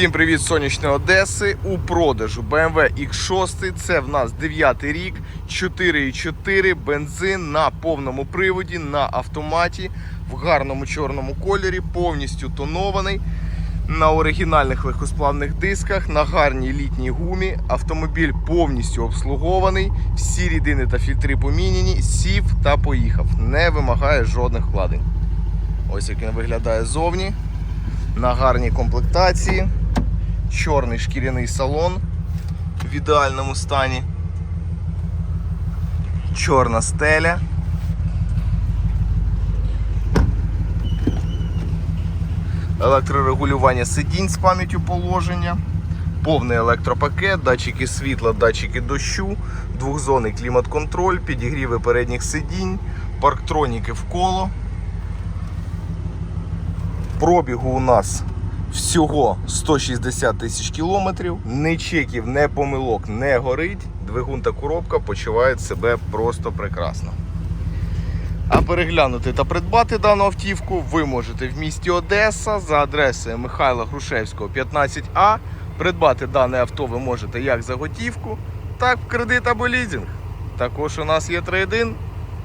Всім привіт сонячної Одеси. У продажу BMW X6. Це в нас 9 рік, 4,4 бензин на повному приводі, на автоматі, в гарному чорному кольорі, повністю тонований. На оригінальних легкосплавних дисках, на гарній літній гумі. Автомобіль повністю обслугований, всі рідини та фільтри поміняні, сів та поїхав. Не вимагає жодних вкладень. Ось як він виглядає ззовні. На гарній комплектації. Чорний шкіряний салон в ідеальному стані. Чорна стеля. Електрорегулювання сидінь з пам'яттю положення. Повний електропакет, датчики світла, датчики дощу, двохзонний клімат-контроль, підігріви передніх сидінь, парктроніки в коло. Пробігу у нас всього 160 тисяч кілометрів. Ні чеків, ні помилок не горить. Двигун та коробка почувають себе просто прекрасно. А переглянути та придбати дану автівку ви можете в місті Одеса за адресою Михайла Грушевського, 15А. Придбати дане авто ви можете як за готівку, так в кредит або лізинг. Також у нас є трейдин.